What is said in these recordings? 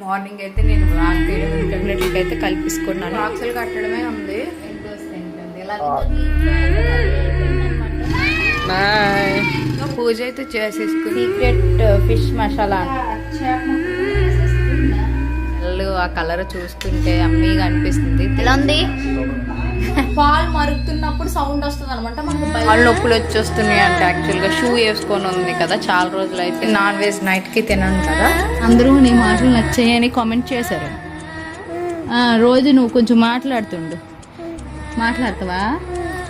Morning అయితే నేను black అయితే కల్పించుకున్నాను బాక్సులు కట్టడమే ఉంది. పూజ అయితే చేసేసుకుని. Secret fish masala. ఆ కలర్ చూస్తుంటే అమ్మీగా అనిపిస్తుంది. ఎలా ఉంది? పాలు మరుగుతున్నప్పుడు సౌండ్ వస్తుంది అనమాట మనకు నొప్పులు వచ్చేస్తున్నాయి అంటే యాక్చువల్గా షూ వేసుకొని ఉంది కదా చాలా రోజులు అయితే నాన్ వెజ్ నైట్కి తినాను కదా. అందరూ నీ మాటలు నచ్చాయని కామెంట్ చేశారు. ఆ, రోజు నువ్వు కొంచెం మాట్లాడుతుండు. మాట్లాడతావా?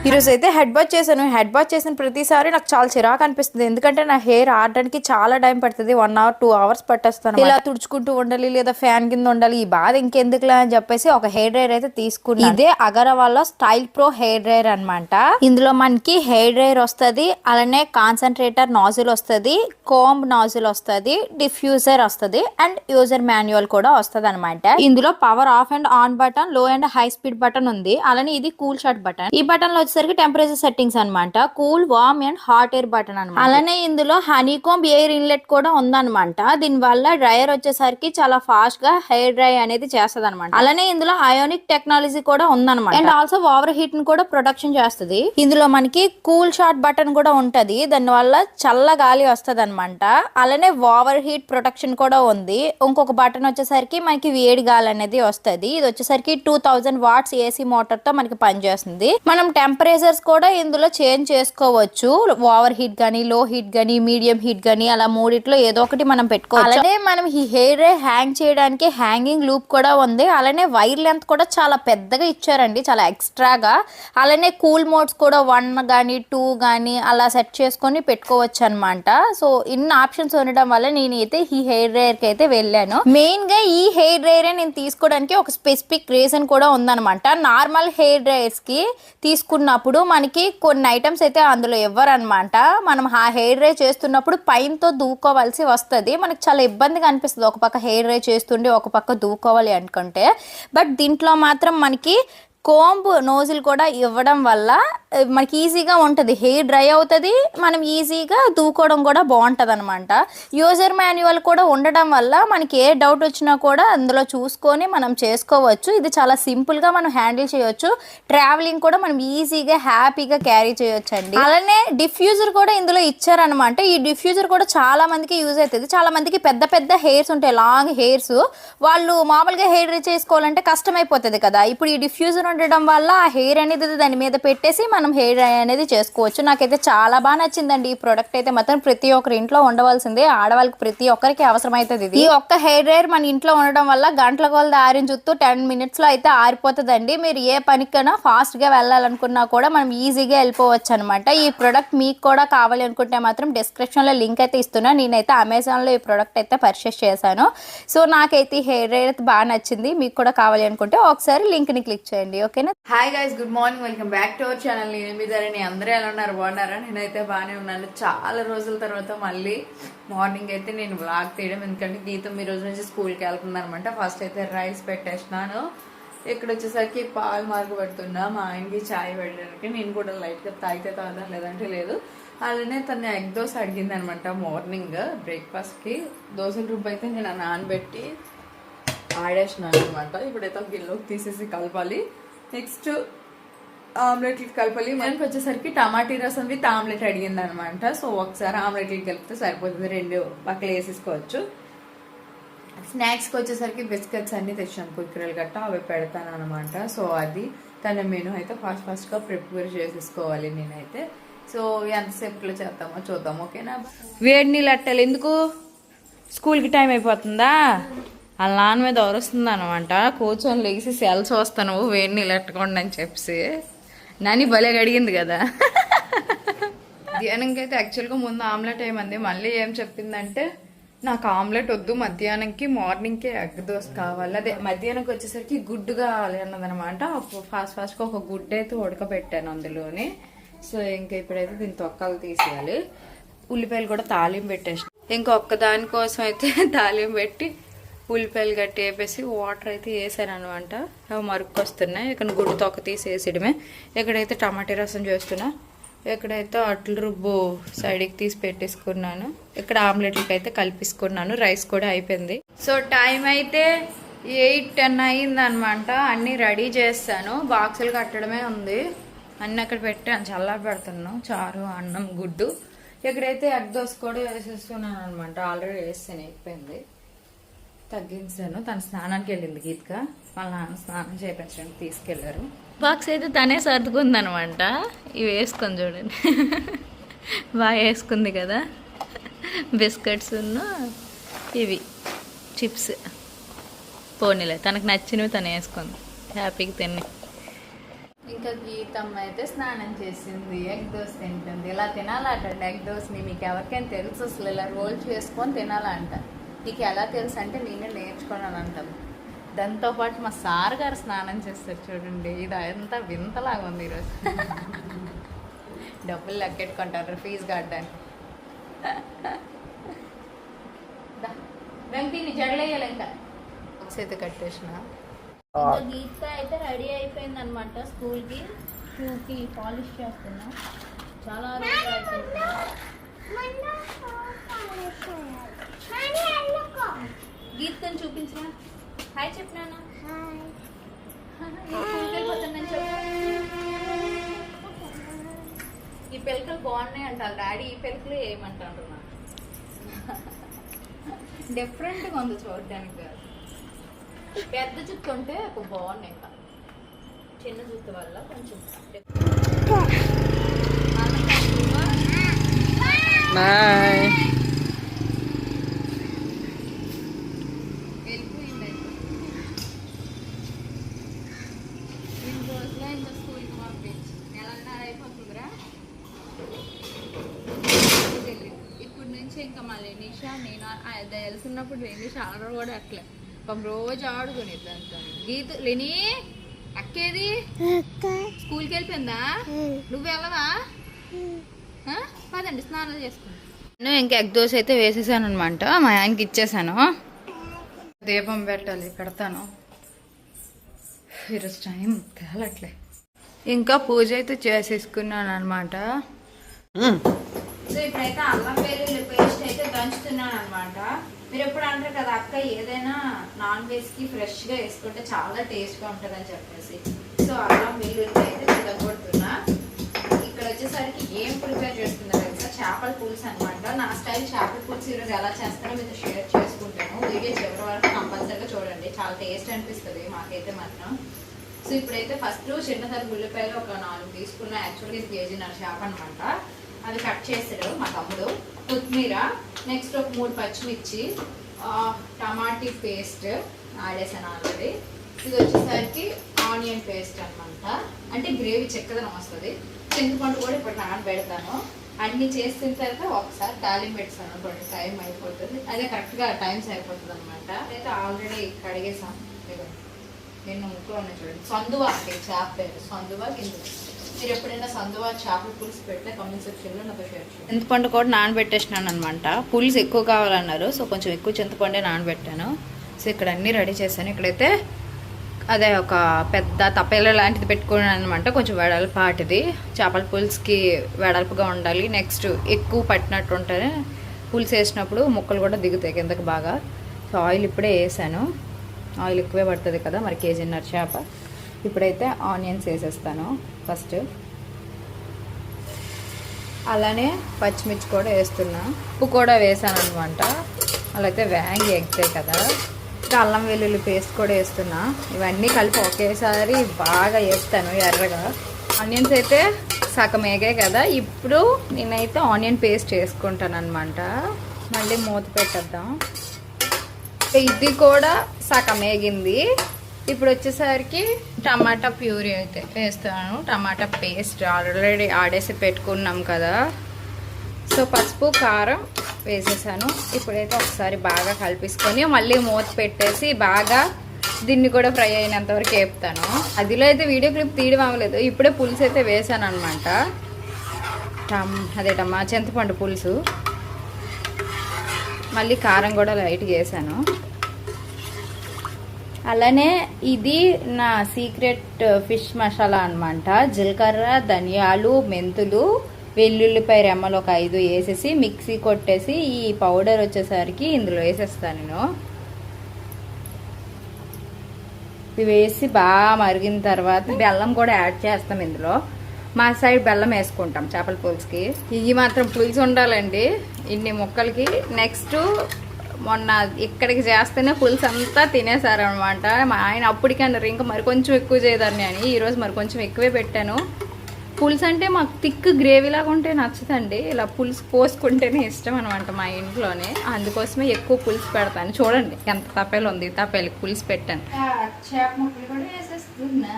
ఈరోజు అయితే హెడ్ బాత్ చేశాను. హెడ్ బాత్ చేసిన ప్రతిసారి నాకు చాలా చిరాకు అనిపిస్తుంది. ఎందుకంటే నా హెయిర్ ఆడడానికి చాలా టైం పడుతుంది. వన్ అవర్ టూ అవర్స్ పట్టేస్తాను ఇలా తుడుచుకుంటూ ఉండాలి లేదా ఫ్యాన్ కింద ఉండాలి. ఈ బాధ ఇంకెందుకులే అని చెప్పేసి ఒక హెయిర్ డ్రైయర్ అయితే తీసుకున్నాను. ఇదే అగరవాళ్ళ స్టైల్ ప్రో హెయిర్ డ్రైయర్ అన్నమాట. ఇందులో మనకి హెయిర్ డ్రైయర్ వస్తుంది. అలానే కాన్సన్ట్రేటర్ నాజిల్ వస్తుంది. కోంబ్ నాజిల్ వస్తుంది. డిఫ్యూజర్ వస్తుంది. అండ్ యూజర్ మాన్యువల్ కూడా వస్తుంది అనమాట ఇందులో పవర్ ఆఫ్ అండ్ ఆన్ బటన్లో అండ్ హై స్పీడ్ బటన్ ఉంది. అలానే ఇది కూల్ షాట్ బటన్ ఈ బటన్లో వచ్చేసరికి టెంపరేచర్ సెట్టింగ్స్ అన్నమాట. Cool warm and hot air button అనమాట అలానే ఇందులో హనీకోంబ్ ఎయిర్ ఇన్లెట్ కూడా ఉందన్నమాట. దీని వల్ల డ్రైయర్ వచ్చేసరికి చాలా ఫాస్ట్గా హెయిర్ డ్రై అనేది చేస్తుంది అనమాట అలానే ఇందులో అయోనిక్ టెక్నాలజీ కూడా ఉందన్నమాట. అండ్ ఆల్సో ఓవర్ హీట్ని కూడా ప్రొటెక్షన్ చేస్తుంది. ఇందులో మనకి కూల్ షాట్ బటన్ కూడా ఉంటది. దాని వల్ల చల్ల గాలి వస్తుంది అనమాట అలానే ఓవర్ హీట్ ప్రొటెక్షన్ కూడా ఉంది. ఇంకొక బటన్ వచ్చేసరికి మనకి వేడి గాలి అనేది వస్తుంది. ఇది వచ్చేసరికి టూ థౌజండ్ వాట్స్ ఏసీ మోటార్తో మనకి పనిచేస్తుంది. మనం టెంపరేచర్స్ కూడా ఇందులో చేంజ్ చేసుకోవచ్చు. ఓవర్ హీట్ గానీ లో హీట్ గానీ మీడియం హీట్ గానీ అలా మూడిట్లో ఏదో ఒకటి మనం పెట్టుకోవచ్చు. అలానే మనం ఈ హెయిర్ హ్యాంగ్ చేయడానికి హ్యాంగింగ్ లూప్ కూడా ఉంది. అలానే వైర్ లెంత్ కూడా చాలా పెద్దగా ఇచ్చారండి. చాలా ఎక్స్ట్రాగా అలానే కూల్ మోడ్స్ కూడా వన్ కానీ టూ కానీ అలా సెట్ చేసుకొని పెట్టుకోవచ్చు అనమాట సో ఇన్ని ఆప్షన్స్ ఉండడం వల్ల నేనైతే ఈ హెయిర్ డ్రైయర్కి అయితే వెళ్ళాను. మెయిన్గా ఈ హెయిర్ డ్రైయర్ నేను తీసుకోవడానికి ఒక స్పెసిఫిక్ రీజన్ కూడా ఉందనమాట నార్మల్ హెయిర్ డ్రైయర్స్కి చేస్తున్నప్పుడు మనకి కొన్ని ఐటమ్స్ అయితే అందులో ఇవ్వరనమాట. మనం ఆ హెయిర్ డ్రై చేస్తున్నప్పుడు పైన్తో దూకోవాల్సి వస్తుంది. మనకి చాలా ఇబ్బందిగా అనిపిస్తుంది. ఒక పక్క హెయిర్ డ్రై చేస్తుండే ఒక పక్క దూకోవాలి అనుకుంటే. బట్ దీంట్లో మాత్రం మనకి కోంబ్ నోజులు కూడా ఇవ్వడం వల్ల మనకి ఈజీగా ఉంటుంది. హెయిర్ డ్రై అవుతుంది మనం ఈజీగా దూకోవడం కూడా బాగుంటుంది అనమాట యూజర్ మాన్యువల్ కూడా ఉండడం వల్ల మనకి ఏ డౌట్ వచ్చినా కూడా అందులో చూసుకొని మనం చేసుకోవచ్చు. ఇది చాలా సింపుల్గా మనం హ్యాండిల్ చేయొచ్చు. ట్రావెలింగ్ కూడా మనం ఈజీగా హ్యాపీగా క్యారీ చేయొచ్చు అండి అలానే డిఫ్యూజర్ కూడా ఇందులో ఇచ్చారనమాట. ఈ డిఫ్యూజర్ కూడా చాలా మందికి యూజ్ అవుతుంది. చాలా మందికి పెద్ద పెద్ద హెయిర్స్ ఉంటాయి లాంగ్ హెయిర్స్. వాళ్ళు మామూలుగా హెయిర్ చేసుకోవాలంటే కష్టమైపోతుంది కదా. ఇప్పుడు ఈ డిఫ్యూజర్ ఉండడం వల్ల ఆ హెయిర్ అనేది దాని మీద పెట్టేసి మనం హెయిర్ అనేది చేసుకోవచ్చు. నాకైతే చాలా బాగా నచ్చిందండి ఈ ప్రోడక్ట్ అయితే. మాత్రం ప్రతి ఒక్కరి ఇంట్లో ఉండవలసిందే. ఆడవాళ్ళకి ప్రతి ఒక్కరికి అవసరం అవుతుంది ఇది. ఈ ఒక్క హెయిర్ డ్రైయర్ మన ఇంట్లో ఉండడం వల్ల గంటల కొలది ఆరిన చుట్టూ టెన్ మినిట్స్లో అయితే ఆరిపోతుందండి. మీరు ఏ పనికైనా ఫాస్ట్గా వెళ్ళాలనుకున్నా కూడా మనం ఈజీగా వెళ్ళిపోవచ్చు అనమాట ఈ ప్రోడక్ట్ మీకు కూడా కావాలి అనుకుంటే మాత్రం డిస్క్రిప్షన్లో లింక్ అయితే ఇస్తున్నా. నేనైతే అమెజాన్లో ఈ ప్రోడక్ట్ అయితే పర్చేస్ చేశాను. సో నాకైతే ఈ హెయిర్ డ్రైయర్ అయితే బాగా నచ్చింది. మీకు కూడా కావాలి అనుకుంటే ఒకసారి లింక్ని క్లిక్ చేయండి. ఓకేనా? Hi guys good morning welcome back to our channel నేను మీ ధరణి. అందరూ ఎలా ఉన్నారు? బాగున్నారా? నేనైతే బాగానే ఉన్నాను. చాలా రోజుల తర్వాత మళ్ళీ మార్నింగ్ అయితే నేను వ్లాగ్ తీయడం. ఎందుకంటే గీతం ఈ రోజు నుంచి స్కూల్కి వెళ్తుంది ఫస్ట్ అయితే రైస్ పెట్టేసినాను. ఇక్కడ వచ్చేసరికి పాలు మార్పు పెడుతున్నా. మా ఆయనకి చాయ్ పెట్టడానికి. నేను కూడా లైట్గా తాగితే తాగడం లేదంటే లేదు. అలానే తను ఎగ్ దోశ అడిగింది అనమాట మార్నింగ్ బ్రేక్ఫాస్ట్కి దోశల రుబ్బు అయితే నేను నానబెట్టి ఆడేసినాను అనమాట ఇప్పుడైతే గిల్లోకి తీసేసి కలపాలి. నెక్స్ట్ ఆమ్లెట్ కలపాలి. మనకి వచ్చేసరికి టమాటీ రసం విత్ ఆమ్లెట్ అడిగింది అనమాట సో ఒకసారి ఆమ్లెట్లు కలిపితే సరిపోతుంది. రెండు పక్కలు వేసేసుకోవచ్చు. స్నాక్స్కి వచ్చేసరికి బిస్కెట్స్ అన్ని తెచ్చాను. కుక్కరలు గట్ట అవి పెడతాను అనమాట సో అది తన మెనూ అయితే ఫాస్ట్ ఫాస్ట్గా ప్రిపేర్ చేసేసుకోవాలి నేనైతే. సో ఎంతసేపులో చేద్దామో చూద్దాం. ఓకేనా? వేడి నీళ్ళు అట్టాలి. ఎందుకు? స్కూల్కి టైం అయిపోతుందా? ఆ నాన్న మీద వరుస్తుంది అనమాట కూర్చొని లేచి సెల్స్ వస్తాను వేడి నీళ్ళు ఎట్టకుండా అని చెప్పి నాని భలే అడిగింది కదా. మధ్యాహ్నంకి అయితే యాక్చువల్గా ముందు ఆమ్లెట్ ఏమంది మళ్ళీ ఏం చెప్పిందంటే నాకు ఆమ్లెట్ వద్దు మధ్యాహ్నంకి మార్నింగ్కి ఎగ్ దోశ కావాలి. అదే మధ్యాహ్నంకి వచ్చేసరికి గుడ్డు కావాలి అన్నదనమాట. ఫాస్ట్ ఫాస్ట్గా ఒక గుడ్డు అయితే ఉడకబెట్టాను అందులోని. సో ఇంకా ఇప్పుడైతే దీని తొక్కలు తీసేయాలి. ఉల్లిపాయలు కూడా తాలింపు పెట్టేసి ఇంకొక దానికోసం అయితే తాలింపు పెట్టి ఉల్లిపాయలు గట్టి వేపేసి వాటర్ అయితే వేసాను అనమాట అవి మరుక్కొస్తున్నాయి. ఇక్కడ గుడ్డు తొక్క తీసి వేసేయడమే ఇక్కడైతే టమాటా రసం చేస్తున్నా. ఇక్కడైతే అట్ల రుబ్బు సైడ్కి తీసి పెట్టేసుకున్నాను. ఇక్కడ ఆమ్లెట్లకి అయితే కలిపేసుకున్నాను. రైస్ కూడా అయిపోయింది. సో టైం అయితే ఎయిట్ టెన్ అయిందనమాట. అన్నీ రెడీ చేస్తాను. బాక్సులు కట్టడమే ఉంది. అన్నీ అక్కడ పెట్టాను. చల్లారి పెడుతున్నాను. చారు అన్నం గుడ్డు. ఇక్కడైతే ఎగ్ దోశ కూడా వేసేస్తున్నాను అనమాట ఆల్రెడీ వేస్తాను అయిపోయింది. తగ్గించాను. తన స్నానానికి వెళ్ళింది గీత్క. వాళ్ళ నాన్న స్నానం చేయించడానికి తీసుకెళ్ళారు. బాక్స్ అయితే తనే సర్దుకుందనమాట. ఇవి వేసుకొని చూడండి. బాగా వేసుకుంది కదా. బిస్కెట్స్ ఇవి చిప్స్. పోనీలే తనకు నచ్చినవి తను వేసుకుంది. హ్యాపీగా తిని. ఇంకా గీతమ్మ అయితే స్నానం చేసింది. ఎగ్ దోశ తింటుంది. ఇలా తినాలటండి. ఎగ్ దోశని మీకు ఎవరికైనా తెలుసు అసలు. ఇలా రోల్ చేసుకొని తినాలంట. నీకు ఎలా తెలుసు అంటే నేనే నేర్చుకున్నాను అంటాం దాంతో పాటు మా సార్ గారు స్నానం చేస్తారు చూడండి. ఇది అంతా వింతలాగా ఉంది ఈరోజు. డబ్బులు లెక్కెట్టుకుంటారు ఫీజు కట్టడానికి. దా, వెంకీ నీ జడలేయాలి ఇంకా. బాక్స్ అయితే కట్టేసిన. గీత అయితే రెడీ అయిపోయింది అనమాట స్కూల్కి. షూకి పాలిష్ చేస్తున్నా. చాలా రోజులు అయిపోయింది. గీతని చూపించిన హాయ్ చెప్పినాను ఈ పిలకలు బాగున్నాయి అంటారు. డాడీ ఈ పిలకలు ఏమంటారు డిఫరెంట్గా ఉంది చూడడానికి కాదు. పెద్ద జుట్టు ఉంటే ఒక బాగున్నాయి ఇంకా. చిన్న జుట్టు వల్ల కొంచెం బాయ్ వెళ్ళిపోయింది రెండు రోజులే ఇంకా స్కూల్కి పంపించి నెలన్నర అయిపోతుందిరా ఇప్పుడు నుంచి ఇంకా మళ్ళీ నిషా నేను ఆ- వెళ్తున్నప్పుడు వెళ్ళి చాలా కూడా అట్లే. పాపం రోజు ఆడుకునేది దాంతో గీత లేని అక్కేది? స్కూల్కి వెళ్ళిపోయిందా? నువ్వు వెళ్ళవా? పదండి స్నానాలు చేసుకుంటా నేను ఇంకా ఎగ్ దోశ అయితే వేసేసాను అనమాట మా ఆయనకి ఇచ్చేసాను. దీపం పెట్టాలి పెడతాను. ఈరోజు టైం తేలట్లే. ఇంకా పూజ అయితే చేసేసుకున్నాను అనమాట సో ఇప్పుడైతే అల్లం వెల్లుల్లి పేస్ట్ అయితే దంచుతున్నాను అనమాట మీరు ఎప్పుడు అంటారు కదా అక్క ఏదైనా నాన్ వెజ్కి ఫ్రెష్గా వేసుకుంటే చాలా టేస్ట్గా ఉంటుందని చెప్పేసి. సో అలా మీరు అయితే చిలగొడుతున్నా ఇక్కడ వచ్చేసరికి ఏం ప్రిపేర్ చేస్తుందో తెలుసా? చేపల పులుసు అనమాట నా స్టైల్ చేపల పులుసు ఈరోజు ఎలా చేస్తారో మీతో షేర్ చేసుకుంటాను. వీడియో చివరి వరకు కంపల్సరీగా చూడండి. చాలా టేస్ట్ అనిపిస్తుంది మాకైతే మాత్రం. సో ఇప్పుడైతే ఫస్ట్ చిన్న తరం ఉల్లిపాయలు ఒక నాలుగు తీసుకున్న యాక్చువల్గా ఇది నా చేప అనమాట అది కట్ చేసాడు మా తమ్ముడు. కొత్తిమీర నెక్స్ట్ ఒక మూడు పచ్చిమిర్చి టమాటీ పేస్ట్ ఆడేసాను ఆల్రెడీ. ఇది వచ్చేసరికి ఆనియన్ పేస్ట్ అనమాట అంటే గ్రేవీ చెక్కదనం వస్తుంది. చింతపండు కూడా ఇప్పుడు నానబెడతాను అన్ని చేసిన తర్వాత ఒకసారి తాలింపు పెడతాను అనుకోండి టైం అయిపోతుంది. అదే కరెక్ట్గా టైం సరిపోతుంది అనమాట అయితే ఆల్రెడీ కడిగేసాం నేను ముక్కలు ఉన్నాయి చూడండి. సందువా అంటే ఈ చేప పేరు. సందువా కింద. మీరు ఎప్పుడైనా సందువా చేపల పులుసు కమెంట్ సెక్షన్లో నాతో షేర్ చేయండి. చింతపండు కూడా నానబెట్టేసినాను అనమాట పులుసు ఎక్కువ కావాలన్నారు సో కొంచెం ఎక్కువ చింతపండే నానబెట్టాను. సో ఇక్కడ అన్నీ రెడీ చేశాను. ఇక్కడైతే అదే ఒక పెద్ద తపేల లాంటిది పెట్టుకున్నాను అనమాట కొంచెం వెడల్పాటిది. చేపల పులుసుకి వెడల్పుగా ఉండాలి. నెక్స్ట్ ఎక్కువ పట్టినట్టు ఉంటేనే పులుసు వేసినప్పుడు ముక్కలు కూడా దిగుతాయి కిందకి బాగా. సో ఆయిల్ ఇప్పుడే వేసాను. ఆయిల్ ఎక్కువే పడుతుంది కదా మరి కేజీన్నర చేప. ఇప్పుడైతే ఆనియన్స్ వేసేస్తాను. ఫస్ట్. అలానే పచ్చిమిర్చి కూడా వేస్తున్నా. ఉప్పు కూడా వేసాను అనమాట అలాగే వ్యాంగి ఎగ్తాయి కదా. అల్లం వెల్లుల్లి పేస్ట్ కూడా వేస్తున్నా. ఇవన్నీ కలిపి ఒకేసారి బాగా వేస్తాను ఎర్రగా. ఆనియన్స్ అయితే సగం వేగాయి కదా. ఇప్పుడు నేనైతే ఆనియన్ పేస్ట్ వేసుకుంటాను అనమాట మళ్ళీ మూత పెట్టేద్దాం. ఇది కూడా సగం వేగింది. ఇప్పుడు వచ్చేసరికి టమాటా ప్యూరీ అయితే వేస్తాను టమాటా పేస్ట్ ఆల్రెడీ ఆడేసి పెట్టుకున్నాం కదా. సో పసుపు కారం వేసేసాను. ఇప్పుడైతే ఒకసారి బాగా కలిపేసుకొని మళ్ళీ మూత పెట్టేసి బాగా దీన్ని కూడా ఫ్రై అయినంత వరకు వేపుతాను. అదిలో అయితే వీడియో క్లిప్ తీయడం అవ్వలేదు. ఇప్పుడే పులుసు అయితే వేసాను అనమాట టమ్ అదేటమ్మా చింతపండు పులుసు. మళ్ళీ కారం కూడా లైట్గా వేసాను. అలానే ఇది నా సీక్రెట్ ఫిష్ మసాలా అనమాట జీలకర్ర ధనియాలు మెంతులు వెల్లుల్లిపాయ రెమ్మలు ఒక ఐదు వేసేసి మిక్సీ కొట్టేసి ఈ పౌడర్ వచ్చేసరికి ఇందులో వేసేస్తాను నేను. ఇవి వేసి బాగా మరిగిన తర్వాత బెల్లం కూడా యాడ్ చేస్తాం ఇందులో. మా సైడ్ బెల్లం వేసుకుంటాం చేపల పులుసుకి. ఇవి మాత్రం పులుసు ఉండాలండి. ఇన్ని ముక్కలకి. నెక్స్ట్ మొన్న ఇక్కడికి చేస్తేనే పులుసు అంతా తినేసారనమాట మా ఆయన అప్పటికి అన్నారు ఇంకా మరి కొంచెం ఎక్కువ చేయదాన్ని అని. ఈరోజు మరి కొంచెం ఎక్కువే పెట్టాను. పులుసు అంటే మాకు థిక్ గ్రేవీ లాగా ఉంటే నచ్చదండి. ఇలా పులుసు పోసుకుంటేనే ఇష్టం అనమాట మా ఇంట్లోనే. అందుకోసమే ఎక్కువ పులుసు పెడతాను. చూడండి ఎంత తప్పేలు ఉంది తపేలు పులుసు పెట్టాను. చేప ముక్కలు కూడా వేసేస్తున్నా.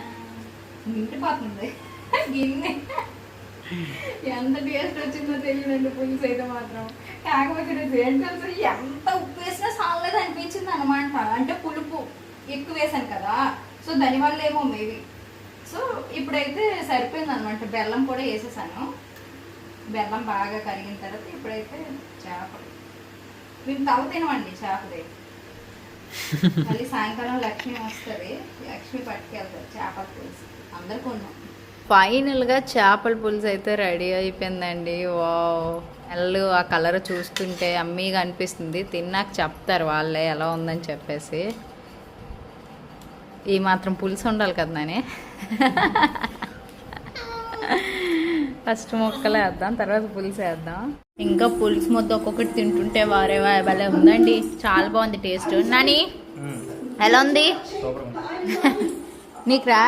నిండిపోతుంది. గిన్నె. ఎంత టేస్ట్ వచ్చిందో తెలియదండి పులుసు అయితే మాత్రం. కాకపోతే ఈరోజు ఎంత ఉప్పు వేసినా సాగలేదు అనిపించింది అనమాట అంటే పులుపు ఎక్కువ వేసాను కదా సో దానివల్ల ఏమో మేబీ. సో ఇప్పుడైతే సరిపోయింది అనమాట బెల్లం కూడా వేసేసాను. బెల్లం బాగా కరిగిన తర్వాత ఇప్పుడైతే చేపలు మేము తవ తినమండి చేపలే మళ్ళీ సాయంకాలం లక్ష్మి వస్తుంది. లక్ష్మి పట్టుకెళ్తారు చేపలు పులుసు. అందరు కొన్నాం. ఫైనల్గా చేపల పులుసు అయితే రెడీ అయిపోయిందండి. వా ఎల్లు ఆ కలర్ చూస్తుంటే అమ్మీగా అనిపిస్తుంది. తిన్నాక చెప్తారు వాళ్ళే ఎలా ఉందని చెప్పేసి. ఈ మాత్రం పులుసు ఉండాలి కదా నాని? ఫస్ట్ ముక్కలు వేద్దాం తర్వాత పులుసు వేద్దాం. ఇంకా పులుసు మొత్తం ఒక్కొక్కటి తింటుంటే వారే భలే ఉందండి. చాలా బాగుంది టేస్ట్. నాని ఎలా ఉంది? నీకురా?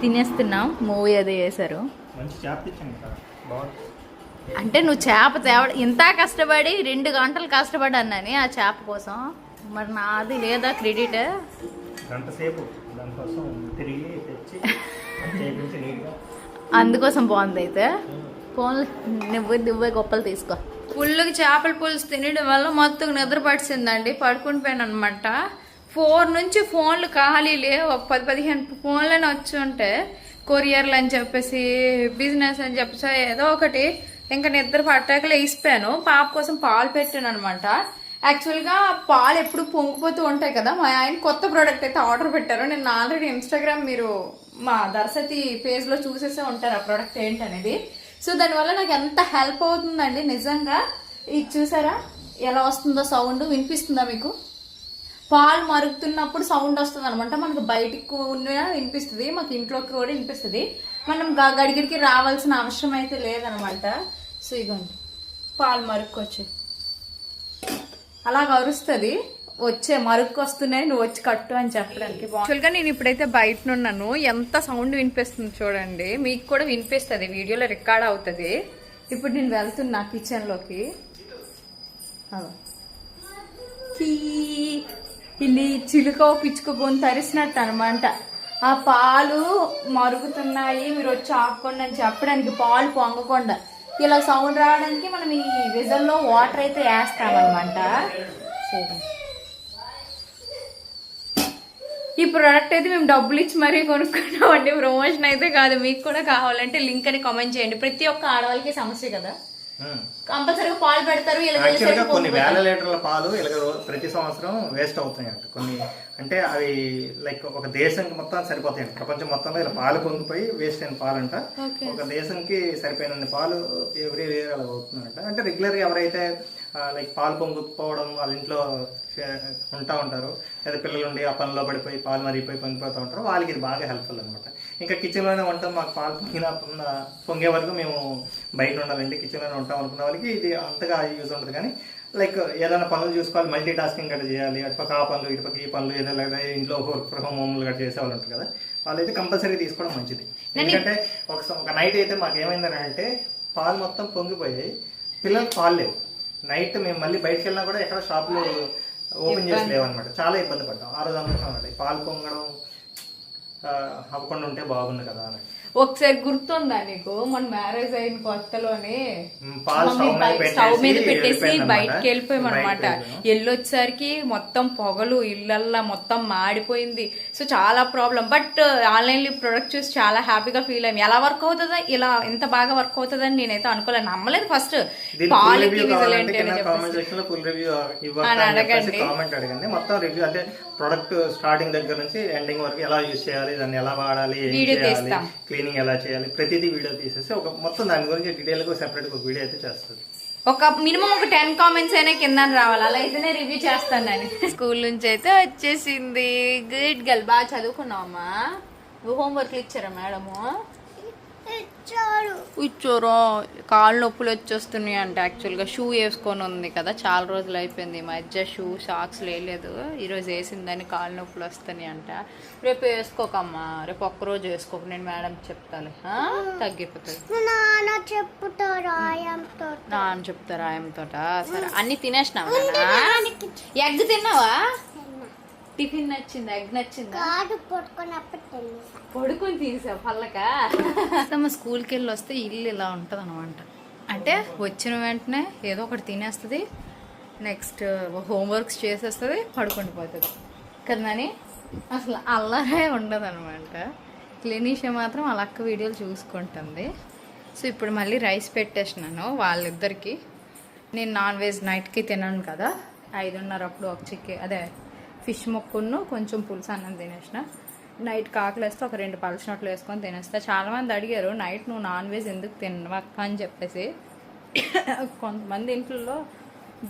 తినేస్తున్నాం. మూవీ అది వేశారు మంచి చేప తెచ్చాను కదా. బాగుంది. అంటే నువ్వు చేప తేవడం ఇంత కష్టపడి రెండు గంటలు కష్టపడ్డానని ఆ చేప కోసం. మరి నాది లేదా క్రెడిట్? గంట సేపు దానికోసం తిరిగి తెచ్చి చేపించి నీట్గా. అందుకోసం బాగుంది అయితే. ఫోన్లు నువ్వు నువ్వే గొప్పలు తీసుకో. ఫుల్గా చేపల పులుసు తినడం వల్ల మొత్తం నిద్ర పడిచిందండి పడుకుని పోయాను అనమాట ఫోర్ నుంచి ఫోన్లు ఖాళీ లేవు. ఒక పది పదిహేను ఫోన్లను వచ్చి ఉంటే కొరియర్లు అని చెప్పేసి బిజినెస్ అని చెప్పేసి ఏదో ఒకటి ఇంకా నిద్ర పట్టాక లేచిపోయాను పాప కోసం పాలు పెట్టాను అనమాట యాక్చువల్గా పాలు ఎప్పుడు పొంగిపోతూ ఉంటాయి కదా మా ఆయన కొత్త ప్రోడక్ట్ అయితే ఆర్డర్ పెట్టారు. నేను ఆల్రెడీ ఇన్స్టాగ్రామ్ మీరు మా దర్శతి పేజ్లో చూసేసే ఉంటారు ఆ ప్రోడక్ట్ ఏంటనేది. సో దానివల్ల నాకు ఎంత హెల్ప్ అవుతుందండి నిజంగా. ఇది చూసారా? ఎలా వస్తుందో సౌండ్ వినిపిస్తుందా మీకు? పాలు మరుగుతున్నప్పుడు సౌండ్ వస్తుంది అనమాట మనకు బయటకు ఉన్న వినిపిస్తుంది మాకు ఇంట్లోకి కూడా వినిపిస్తుంది. మనం గ- గడిగిడికి రావాల్సిన అవసరం అయితే లేదనమాట సో ఇగోండి పాలు మరుక్కొచ్చు. అలా అరుస్తుంది వచ్చే మరుక్కు వస్తున్నాయి నువ్వు వచ్చి కట్టు అని చెప్పడానికి యాక్చువల్గా నేను ఇప్పుడైతే బయట ఉన్నాను. ఎంత సౌండ్ వినిపిస్తుంది చూడండి. మీకు కూడా వినిపిస్తుంది వీడియోలో రికార్డ్ అవుతుంది. ఇప్పుడు నేను వెళ్తున్నా కిచెన్లోకి అదో ఇల్లి చిలుక పిచ్చుక తరిసినట్టు అనమాట ఆ పాలు మరుగుతున్నాయి మీరు వచ్చి ఆపుకోండి అని చెప్పడానికి పాలు పొంగకుండా. ఇలా సౌండ్ రావడానికి మనం ఈ విజల్లో వాటర్ అయితే వేస్తామన్నమాట. ఈ ప్రోడక్ట్ అయితే మేము డబ్బులు ఇచ్చి మరీ కొనుక్కున్నామండి. ప్రమోషన్ అయితే కాదు. మీకు కూడా కావాలంటే లింక్ అని కామెంట్ చేయండి. ప్రతి ఒక్క ఆడవాళ్ళకి సమస్య కదా. కంపల్సరీగా పాలు పెడతారు యాక్చువల్గా కొన్ని వేల. లీటర్ల పాలు ఇలాగ ప్రతి సంవత్సరం వేస్ట్ అవుతాయి అంట కొన్ని అంటే అవి లైక్ ఒక దేశానికి మొత్తం సరిపోతాయి అంట ప్రపంచం మొత్తంలో ఇలా పాలు పొంగిపోయి వేస్ట్ అయిన పాలు అంట ఒక దేశంకి సరిపోయిన పాలు ఎవ్రీ ఇయర్ అలా అవుతుందంట అంటే రెగ్యులర్గా ఎవరైతే లైక్ పాలు పొంగిపోవడం వాళ్ళ ఇంట్లో ఉంటా ఉంటారు. లేదా పిల్లలు ఉండి ఆ పనిలో పడిపోయి పాలు మరిగిపోయి పొంగిపోతూ ఉంటారు వాళ్ళకి ఇది బాగా హెల్ప్ఫుల్ అనమాట ఇంకా కిచెన్లోనే ఉంటాం. మాకు పాలు పొంగిన పొంగే వరకు మేము బయట ఉండాలండి కిచెన్లోనే ఉంటాం అనుకున్న వాళ్ళకి ఇది అంతగా యూజ్ ఉంటుంది కానీ లైక్ ఏదైనా పనులు చూసుకోవాలి మల్టీ టాస్కింగ్ గట్రా చేయాలి. అటుపక్క ఆ పనులు ఇటుపక్క ఈ పనులు ఏదైనా ఇంట్లో వర్క్ ఫ్రమ్ హోమ్లు గట్రా చేసే వాళ్ళు ఉంటారు కదా వాళ్ళైతే కంపల్సరీ తీసుకోవడం మంచిది. ఎందుకంటే ఒక ఒక నైట్ అయితే మాకు ఏమైందని అంటే పాలు మొత్తం పొంగిపోయాయి. పిల్లలకు పాలు లేవు. నైట్ మేము మళ్ళీ బయటకు వెళ్ళినా కూడా ఎక్కడ షాపులు ఓపెన్ చేసి లేవన్నమాట. చాలా ఇబ్బంది పడ్డాం. ఆ రోజు ఈ పాలు పొంగడం అవ్వకుండా ఉంటే బాగుంది కదా అని ఒకసారి గుర్తుందా నీకు? మన మ్యారేజ్ అయిన కొత్తలోనే స్టవ్ మీద పెట్టేసి. బయటకి వెళ్ళిపోయాం అనమాట. వెళ్ళొచ్చేసరికి మొత్తం పొగలు ఇళ్ళల్లా మొత్తం మాడిపోయింది. సో చాలా ప్రాబ్లం బట్ ఆన్లైన్లో ప్రొడక్ట్ చూసి చాలా హ్యాపీగా ఫీల్ అయ్యాం. ఎలా వర్క్ అవుతుందా? ఇలా ఇంత బాగా వర్క్ అవుతుందని నేనైతే అనుకోలేదు. నమ్మలేదు ఫస్ట్ పాలకి అని అడగండి. కామెంట్ అడగండి. మొత్తం రివ్యూ అంటే ప్రొడక్ట్ స్టార్టింగ్ దగ్గర నుంచి ఎండింగ్ వరకు ఎలా యూజ్ చేయాలి? దాన్ని ఎలా వాడాలి? వీడియో తీస్తాం. క్లీనింగ్ ఎలా చేయాలి? ప్రతిదీ వీడియో తీసేసి ఒక మొత్తం దాని గురించి డీటెయిల్గా సెపరేట్ ఒక వీడియో అయితే చేస్తుంది ఒక మినిమం ఒక టెన్ కామెంట్స్ అయినా కింద రావాలి. అలా అయితేనే రివ్యూ చేస్తాను నేను. స్కూల్ నుంచి అయితే వచ్చేసింది. గుడ్ గర్ల్ బాగా చదువుకున్నావమ్మా. నువ్వు హోంవర్క్లు ఇచ్చారా మేడము? ఇచ్చారా. కాళ్ళు నొప్పులు వచ్చేస్తున్నాయి అంటే యాక్చువల్గా. షూ వేసుకొని ఉంది కదా చాలా రోజులు అయిపోయింది మధ్య. షూ సాక్స్ లేదు ఈరోజు వేసిందని కాళ్ళు నొప్పులు వస్తున్నాయి అంట రేపు వేసుకోకమ్మా. రేపు ఒక్కరోజు వేసుకోక నేను మేడం చెప్తాలే. ఆ? తగ్గిపోతుంది నాన్న చెప్పుతారు ఆయంతో నా అని చెప్తారా ఆయనతోట సరే అన్ని తినేసినావా ఎగ్ తిన్నావా? టిఫిన్ నచ్చిందా? ఎగ్ నచ్చిందా? కాదు పడుకొని తీసావు పల్లక? మా స్కూల్కి వెళ్ళి వస్తే ఇల్లు ఇలా ఉంటుంది అనమాట అంటే వచ్చిన వెంటనే ఏదో ఒకటి తినేస్తుంది నెక్స్ట్ హోంవర్క్స్ చేసేస్తుంది పడుకొని పోతుంది. కదని అసలు అల్లరే ఉండదు అనమాట క్లినీషియా మాత్రం వాళ్ళ అక్క వీడియోలు చూసుకుంటుంది. సో ఇప్పుడు మళ్ళీ రైస్ పెట్టేసినాను వాళ్ళిద్దరికి. నేను నాన్ వెజ్ నైట్కి తినను కదా ఐదున్నర అప్పుడు ఒక చిక్కి అదే ఫిష్ ముక్కును కొంచెం పులుసు అన్నం తినేసిన. నైట్ కాకలేస్తే ఒక రెండు పలసినట్లు వేసుకొని తినేస్తా. చాలామంది అడిగారు నైట్ నువ్వు నాన్ వెజ్ ఎందుకు తినవక్క అని చెప్పేసి. కొంతమంది ఇంట్లో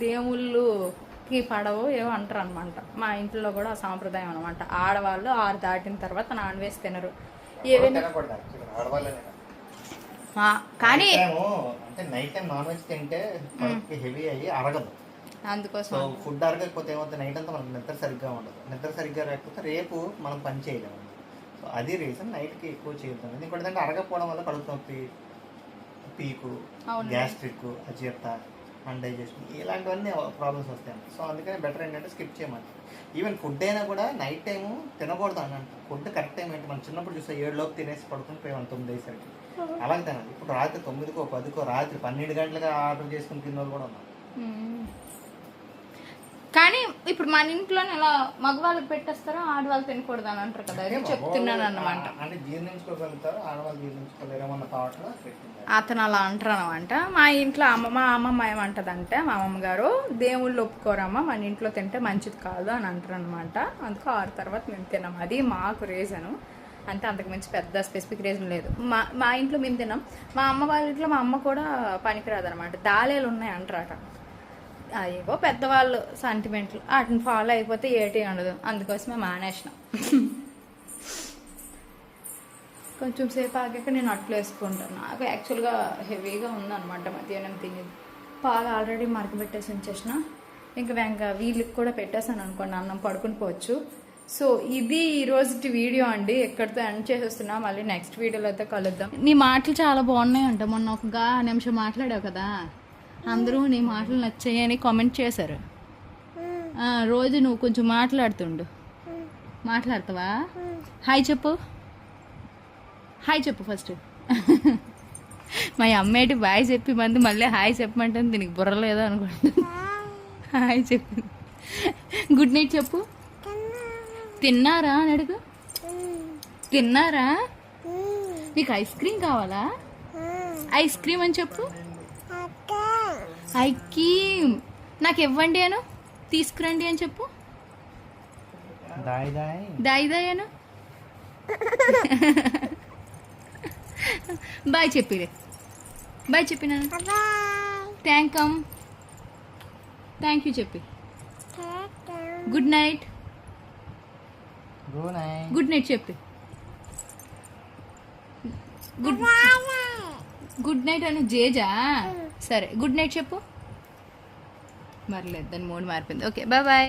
దేవుళ్ళుకి పడవు ఏవో అంటారు అనమాట మా ఇంట్లో కూడా ఆ సాంప్రదాయం అనమాట ఆడవాళ్ళు ఆరు దాటిన తర్వాత నాన్ వెజ్ తినరు. ఏవైనా కానీ అంటే నైట్ టైం నాన్ వెజ్ తింటే హెవీ అయ్యి అరగదు. అందుకోసం సో ఫుడ్ అరగకపోతే ఏమవుతుంది? నైట్ అంతా మనకు నిద్ర సరిగ్గా ఉండదు. నిద్ర సరిగ్గా లేకపోతే రేపు మనం పని చేయలేము. సో అది రీజన్ నైట్కి ఎక్కువ చేయొద్దు ఇంకోటి ఏంటంటే అరగకపోవడం వల్ల కడుపు నొప్పి పీకు. గ్యాస్ట్రిక్ అజీర్త అన్డైజెషన్ ఇలాంటివన్నీ ప్రాబ్లమ్స్ వస్తాయి సో అందుకని బెటర్ ఏంటంటే స్కిప్ చేయమంటారు ఈవెన్ ఫుడ్ అయినా కూడా నైట్ టైము తినకూడదు అని అంటారు. ఫుడ్ కరెక్ట్ టైం ఏంటి? మనం చిన్నప్పుడు చూస్తే ఏడు లోపు తినేసి పడుకుని పోయాం తొమ్మిది అయ్యేసరికి. అలాగే తినాలి ఇప్పుడు రాత్రి తొమ్మిదికో పదికో రాత్రి పన్నెండు గంటలుగా ఆర్డర్ చేసుకుని తిన్న వాళ్ళు కూడా ఉన్నారు. ఇప్పుడు మన ఇంట్లోనే ఎలా మగవాళ్ళకి పెట్టేస్తారో ఆడవాళ్ళు తినకూడదు అని అంటారు కదా. అది చెప్తున్నాను అన్నమాట. అంటే జీర్ణించుకోగలుగుతారు? ఆడవాళ్ళు జీర్ణించుకోలేరేమన్న థాట్లో పెట్టింది? అతను అలా అంటారు అనమాట మా ఇంట్లో అమ్మ మా అమ్మమ్మ ఏమంటదంటే మా అమ్మమ్మ గారు దేవుళ్ళు ఒప్పుకోరమ్మా మన ఇంట్లో తింటే మంచిది కాదు అని అంటారు అనమాట అందుకు ఆరు తర్వాత మేము తిన్నాం. అది మాకు రీజను అంటే అంతకు మించి పెద్ద స్పెసిఫిక్ రీజన్ లేదు. మా మా ఇంట్లో మేము తిన్నాం. మా అమ్మ వాళ్ళ ఇంట్లో మా అమ్మ కూడా పనికిరాదు అనమాట దాలేలు ఉన్నాయి అంటారట ఏవో పెద్దవాళ్ళు సెంటిమెంట్లు వాటిని ఫాలో అయిపోతే ఏటి ఉండదు. అందుకోసమే మానేసిన. కొంచెం సేపు ఆగాక నేను అట్లు వేసుకుంటాను. నాకు యాక్చువల్గా హెవీగా ఉందన్నమాట మధ్యాహ్నం తినేది పాలు ఆల్రెడీ మరకబెట్టేసి ఉంచేసిన. ఇంకా వెంక వీళ్ళకి కూడా పెట్టేసాను అనుకోండి అన్నం పడుకుని పోవచ్చు. సో ఇది ఈరోజు వీడియో అండి. ఎక్కడితో ఎండ్ చేసేస్తున్నా మళ్ళీ నెక్స్ట్ వీడియోలో అయితే కలుద్దాం. నీ మాటలు చాలా బాగున్నాయి అంట మొన్న ఒక నిమిషం మాట్లాడావు కదా. అందరూ నీ మాటలు నచ్చాయని కామెంట్ చేశారు. రోజు నువ్వు కొంచెం మాట్లాడుతుండు. మాట్లాడతావా? హాయ్ చెప్పు. హాయ్ చెప్పు ఫస్ట్ మా అమ్మేటి బాయ్ చెప్పి మంది మళ్ళీ హాయ్ చెప్పమంటే దీనికి బుర్రలేదో అనుకుంటా హాయ్ చెప్పు. గుడ్ నైట్ చెప్పు. తిన్నారా అని అడుగు. తిన్నారా? నీకు ఐస్ క్రీమ్ కావాలా? ఐస్ క్రీమ్ అని చెప్పు. ఐ క్రీమ్ నాకు ఇవ్వండి అను. తీసుకురండి అని చెప్పు. దాయి దాయి. దాయి దాయి అను. బాయ్ చెప్పిరే. బాయ్ చెప్పినాను థ్యాంక్ కమ్ థ్యాంక్ యూ చెప్పి. Good night good night good night చెప్పి. గుడ్ గుడ్ నైట్ అను. జేజా. సరే గుడ్ నైట్ చెప్పు. మరలేదు దాని మూడు మారిపోయింది. Okay bye bye.